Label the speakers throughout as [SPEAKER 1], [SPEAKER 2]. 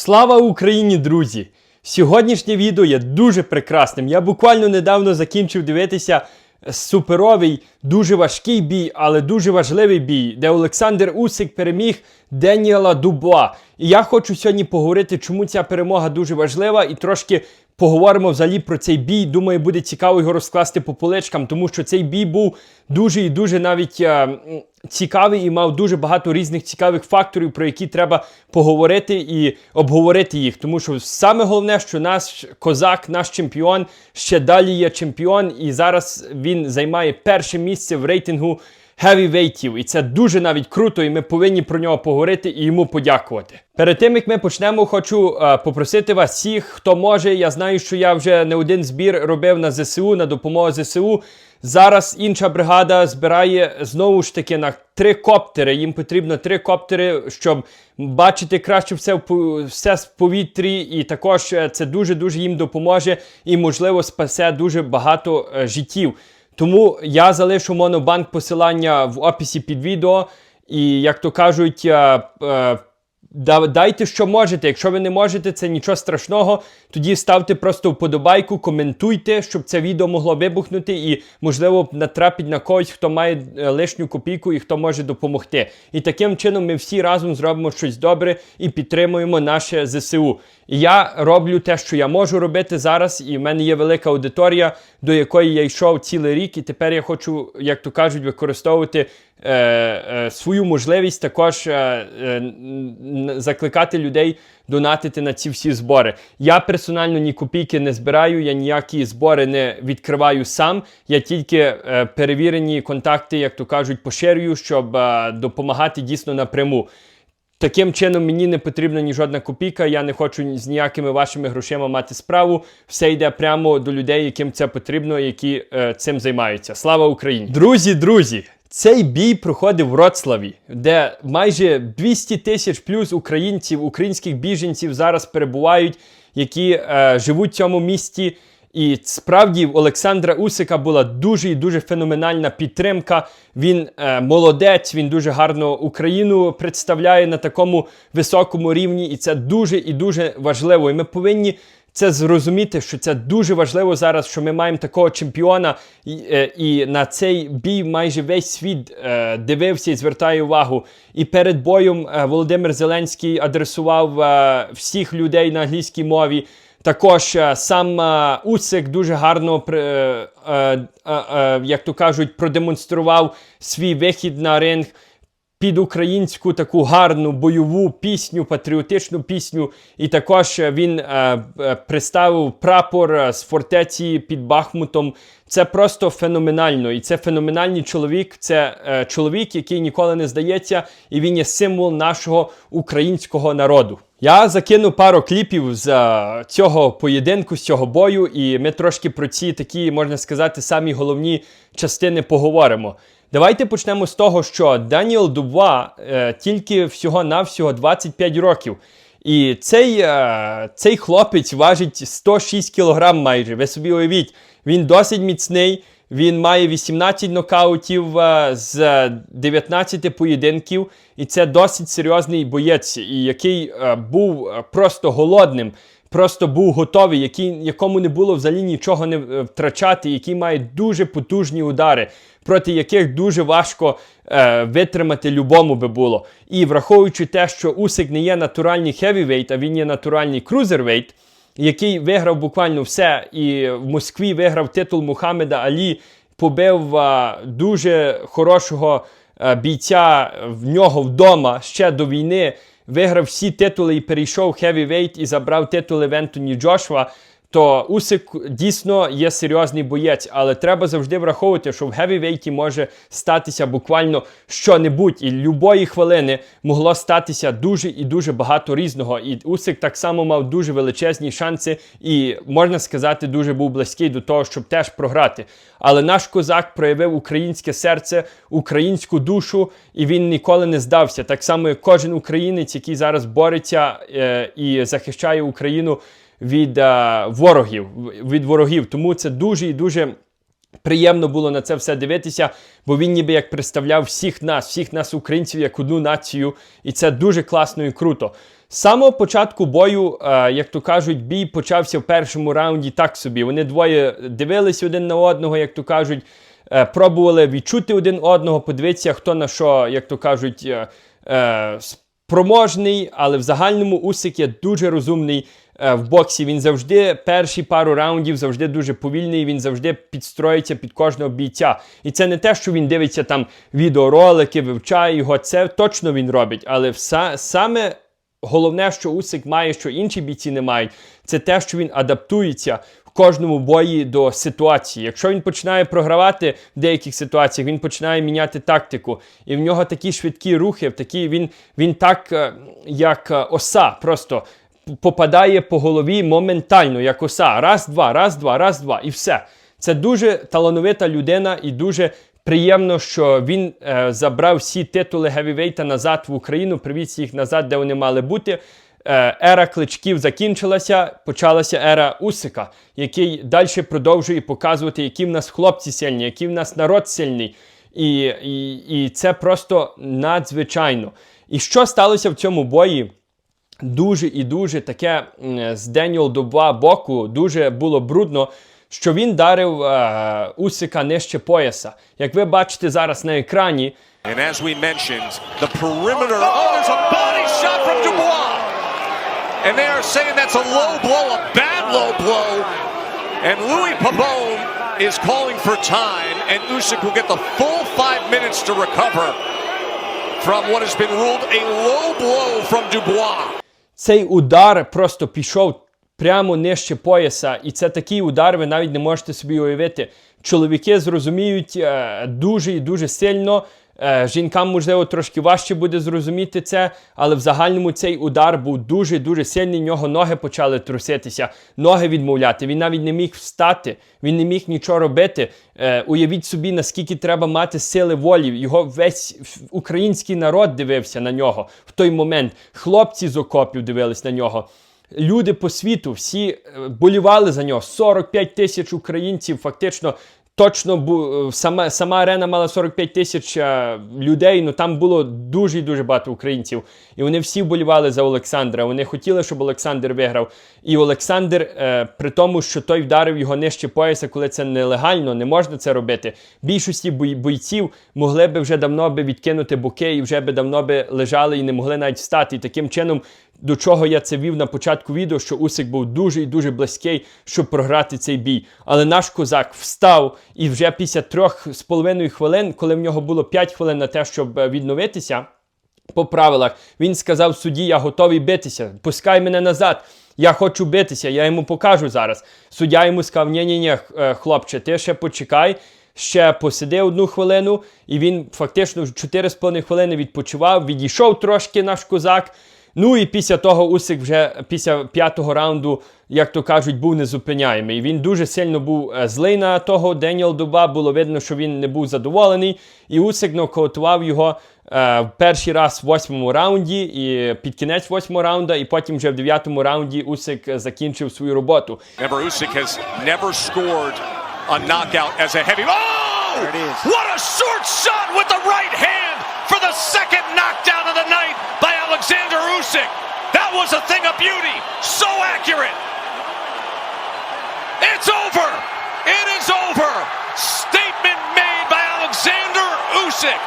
[SPEAKER 1] Слава Україні, друзі! Сьогоднішнє відео є дуже прекрасним. Я буквально недавно закінчив дивитися суперовий, дуже важкий бій, але дуже важливий бій, де Олександр Усик переміг Деніела Дубуа. І я хочу сьогодні поговорити, чому ця перемога дуже важлива, і трошки поговоримо взагалі про цей бій. Думаю, буде цікаво його розкласти по поличкам, тому що цей бій був дуже і дуже навіть е, цікавий і мав дуже багато різних цікавих факторів, про які треба поговорити і обговорити їх. Тому що саме головне, що наш козак, наш чемпіон, ще далі є чемпіон, і зараз він займає перше місце в рейтингу хевівейтів. І це дуже навіть круто, і ми повинні про нього поговорити і йому подякувати. Перед тим як ми почнемо, хочу е, попросити вас всіх, хто може. Я знаю, що я вже не один збір робив на ЗСУ, на допомогу ЗСУ. Зараз інша бригада збирає знову ж таки на три коптери. Їм потрібно три коптери, щоб бачити краще все в все в повітрі. І також е, це дуже дуже їм допоможе і, можливо, спасе дуже багато е, життів. Тому я залишу монобанк посилання в описі під відео. І як то кажуть, е, е, дайте, що можете. Якщо ви не можете, це нічого страшного. Тоді ставте просто вподобайку, коментуйте, щоб це відео могло вибухнути і, можливо, натрапить на когось, хто має е, лишню копійку і хто може допомогти. І таким чином ми всі разом зробимо щось добре і підтримуємо наше ЗСУ. Я роблю те, що я можу робити зараз, і в мене є велика аудиторія, до якої я йшов цілий рік, і тепер я хочу, як то кажуть, використовувати свою можливість також е, е, закликати людей донатити на ці всі збори. Я персонально ні копійки не збираю, я ніякі збори не відкриваю сам. Я тільки е, перевірені контакти, як то кажуть, поширюю, щоб е, допомагати дійсно напряму. Таким чином мені не потрібна ні жодна копійка, я не хочу з ніякими вашими грошима мати справу. Все йде прямо до людей, яким це потрібно, які е, цим займаються. Слава Україні! Друзі, друзі! Цей бій проходив в Вроцлаві, де майже 200 тисяч плюс українців, українських біженців зараз перебувають, які е, живуть в цьому місті. І справді в Олександра Усика була дуже і дуже феноменальна підтримка. Він е, молодець, він дуже гарно Україну представляє на такому високому рівні, і це дуже і дуже важливо. І ми повинні це зрозуміти, що це дуже важливо зараз, що ми маємо такого чемпіона, і, е, і на цей бій майже весь світ е, дивився і звертає увагу. І перед боєм е, Володимир Зеленський адресував е, всіх людей на англійській мові. Також е, сам е, Усик дуже гарно, е, е, е, як то кажуть, продемонстрував свій вихід на ринг під українську таку гарну бойову пісню, патріотичну пісню. І також він е, е, представив прапор е, з фортеці під Бахмутом. Це просто феноменально. І це феноменальний чоловік. Це е, чоловік, який ніколи не здається, і він є символ нашого українського народу. Я закину пару кліпів з е, цього поєдинку, з цього бою, і ми трошки про ці такі, можна сказати, самі головні частини поговоримо. Давайте почнемо з того, що Даніел Дубва е, тільки всього-навсього 25 років. І цей, е, цей хлопець важить 106 кг майже. Ви собі уявіть, він досить міцний. Він має 18 нокаутів е, з 19 поєдинків, і це досить серйозний боєць, який е, був е, просто голодним, просто був готовий, який, якому не було взагалі нічого не е, втрачати, який має дуже потужні удари, проти яких дуже важко е, витримати любому би було. І враховуючи те, що Усик не є натуральний хевівейт, а він є натуральний крузервейт, який виграв буквально все, і в Москві виграв титул Мухаммеда Алі, побив а, дуже хорошого а, бійця в нього вдома ще до війни, виграв всі титули і перейшов хевівейт і забрав титули в Ентоні Джошуа. То Усик дійсно є серйозний боєць, але треба завжди враховувати, що в гевівейті може статися буквально що-небудь, і любої хвилини могло статися дуже і дуже багато різного. І Усик так само мав дуже величезні шанси, і можна сказати, дуже був близький до того, щоб теж програти. Але наш козак проявив українське серце, українську душу, і він ніколи не здався. Так само, як кожен українець, який зараз бореться е, і захищає Україну від е, ворогів, від ворогів. Тому це дуже і дуже Приємно було на це все дивитися, бо він ніби як представляв всіх нас, всіх нас, українців, як одну націю, і це дуже класно і круто. З самого початку бою, е, як то кажуть, бій почався в першому раунді так собі. Вони двоє дивились один на одного, як то кажуть, е, пробували відчути один одного, подивитися, хто на що, як то кажуть, е, е, спроможний, але в загальному Усик є дуже розумний в боксі. Він завжди перші пару раундів завжди дуже повільний. Він завжди підстроїться під кожного бійця. І це не те, що він дивиться там відеоролики, вивчає його. Це точно він робить. Але вса, саме головне, що Усик має, що інші бійці не мають, це те, що він адаптується в кожному бої до ситуації. Якщо він починає програвати в деяких ситуаціях, він починає міняти тактику. І в нього такі швидкі рухи, такі він, він так, е, як е, оса, просто попадає по голові моментально, як оса. Раз, два, раз, два, раз, два, і все. Це дуже талановита людина і дуже приємно, що він е, забрав всі титули гевівейта назад в Україну, привіз їх назад, де вони мали бути. Е, ера кличків закінчилася, почалася ера Усика, який далі продовжує показувати, які в нас хлопці сильні, який в нас народ сильний. І, і, і це просто надзвичайно. І що сталося в цьому бої? Дуже і дуже таке з Деніел Дуба боку дуже було брудно, що він дарив е, Усика нижче пояса. Як ви бачите зараз на екрані,
[SPEAKER 2] And as we mentioned, the perimeter. Oh, there's a body shot from Dubois. And they are saying that's a low blow, a bad low blow. And Louis Pabon is calling for time, and Usyk will get the full five minutes to recover from what has been ruled a low blow from Dubois.
[SPEAKER 1] Цей удар просто пішов прямо нижче пояса. І це такий удар, ви навіть не можете собі уявити. Чоловіки зрозуміють е, дуже і дуже сильно. Е, жінкам, можливо, трошки важче буде зрозуміти це, але в загальному цей удар був дуже-дуже сильний. В нього ноги почали труситися, ноги відмовляти. Він навіть не міг встати, він не міг нічого робити. Е, уявіть собі, наскільки треба мати сили волі. Його весь український народ дивився на нього в той момент. Хлопці з окопів дивились на нього. Люди по світу всі е, болівали за нього. 45 тисяч українців фактично. Точно е, сама, сама арена мала 45 тисяч е, людей, ну там було дуже і дуже багато українців. І вони всі вболівали за Олександра. Вони хотіли, щоб Олександр виграв. І Олександр, е, при тому, що той вдарив його нижче пояса, коли це нелегально, не можна це робити. Більшості бой, бойців могли би вже давно би відкинути боки і вже би давно би лежали і не могли навіть встати. І таким чином до чого я це вів на початку відео, що Усик був дуже і дуже близький, щоб програти цей бій. Але наш козак встав і вже після трьох з половиною хвилин, коли в нього було 5 хвилин на те, щоб е, відновитися. По правилах він сказав судді, я готовий битися, пускай мене назад. Я хочу битися, я йому покажу зараз. Суддя йому сказав: ні ні ні хлопче, ти ще почекай, ще посиди одну хвилину. І він фактично 4,5 хвилини відпочивав, відійшов трошки наш козак. Ну і після того Усик вже після п'ятого раунду, як то кажуть, був незупиняємий. Він дуже сильно був е, злий на того Деніел Дуба. Було видно, що він не був задоволений. І Усик нокаутував його е, перший раз в восьмому раунді, і під кінець восьмого раунда, і потім вже в дев'ятому раунді Усик е, закінчив свою роботу.
[SPEAKER 2] Remember, Usyk has never scored a knockout as a heavy. Oh! What a short shot with the right hand for the second knockdown of the night Usyk. That was a thing of beauty. So accurate. It's over. It is over. Statement made by Alexander Usyk.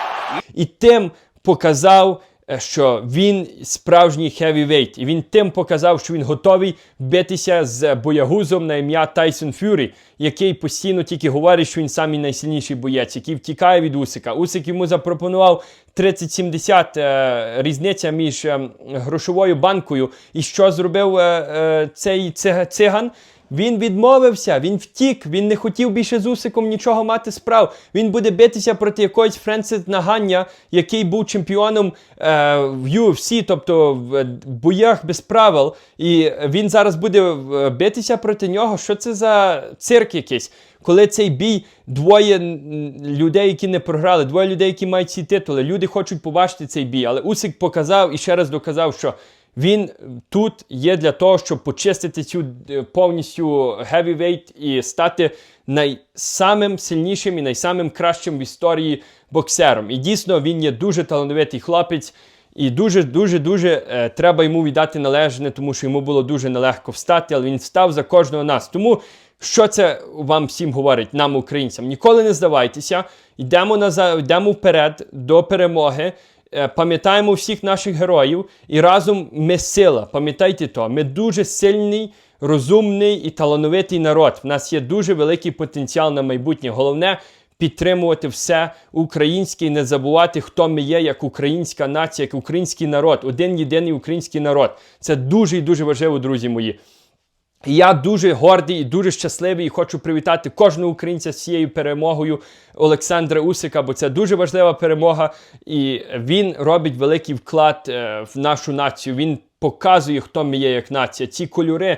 [SPEAKER 1] І тим показав, е, що він справжній хевівейт. І він тим показав, що він готовий битися з боягузом на ім'я Тайсон Фюрі, який постійно тільки говорить, що він самий найсильніший боєць, який втікає від Усика. Усик йому запропонував 30-70 е, різниця між е, грошовою банкою. І що зробив е, е, цей ци- циган? Він відмовився, він втік, він не хотів більше з Усиком нічого мати справ. Він буде битися проти якогось Френсис Нагання, який був чемпіоном е, в UFC, тобто в е, боях без правил. І він зараз буде е, битися проти нього. Що це за цирк якийсь? Коли цей бій двоє людей, які не програли, двоє людей, які мають ці титули. Люди хочуть побачити цей бій. Але Усик показав і ще раз доказав, що він тут є для того, щоб почистити цю е, повністю heavyweight і стати найсамим сильнішим і найсамим кращим в історії боксером. І дійсно він є дуже талановитий хлопець. І дуже, дуже, дуже е, треба йому віддати належне, тому що йому було дуже нелегко встати, але він встав за кожного нас. Тому що це вам всім говорить, нам, українцям? Ніколи не здавайтеся, йдемо назад, йдемо вперед до перемоги. Е, Пам'ятаємо всіх наших героїв, і разом ми сила. Пам'ятайте то, ми дуже сильний, розумний і талановитий народ. В нас є дуже великий потенціал на майбутнє. Головне підтримувати все українське і не забувати, хто ми є як українська нація, як український народ, один єдиний український народ. Це дуже і дуже важливо, друзі мої. Я дуже гордий і дуже щасливий і хочу привітати кожного українця з цією перемогою Олександра Усика, бо це дуже важлива перемога, і він робить великий вклад е, в нашу націю. Він показує, хто ми є як нація. Ці кольори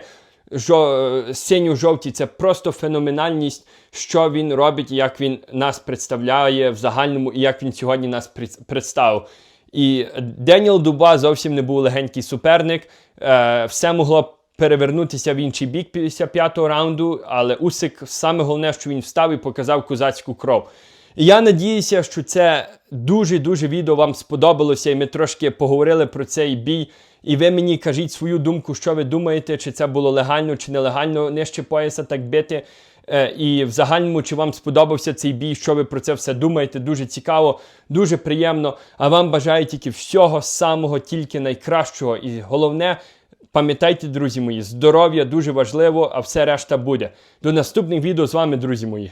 [SPEAKER 1] жо, синьо-жовті це просто феноменальність, що він робить, як він нас представляє в загальному, і як він сьогодні нас пред- представив. І Деніел Дуба зовсім не був легенький суперник. Е, все могло перевернутися в інший бік після п'ятого раунду, але Усик саме головне, що він встав і показав козацьку кров. Я надіюся, що це дуже-дуже відео вам сподобалося, і ми трошки поговорили про цей бій. І ви мені кажіть свою думку, що ви думаєте, чи це було легально, чи нелегально нижче пояса так бити. Е, І в загальному, чи вам сподобався цей бій, що ви про це все думаєте? Дуже цікаво, дуже приємно. А вам бажаю тільки всього самого, тільки найкращого. І головне, пам'ятайте, друзі мої, здоров'я дуже важливо, а все решта буде. До наступних відео з вами, друзі мої.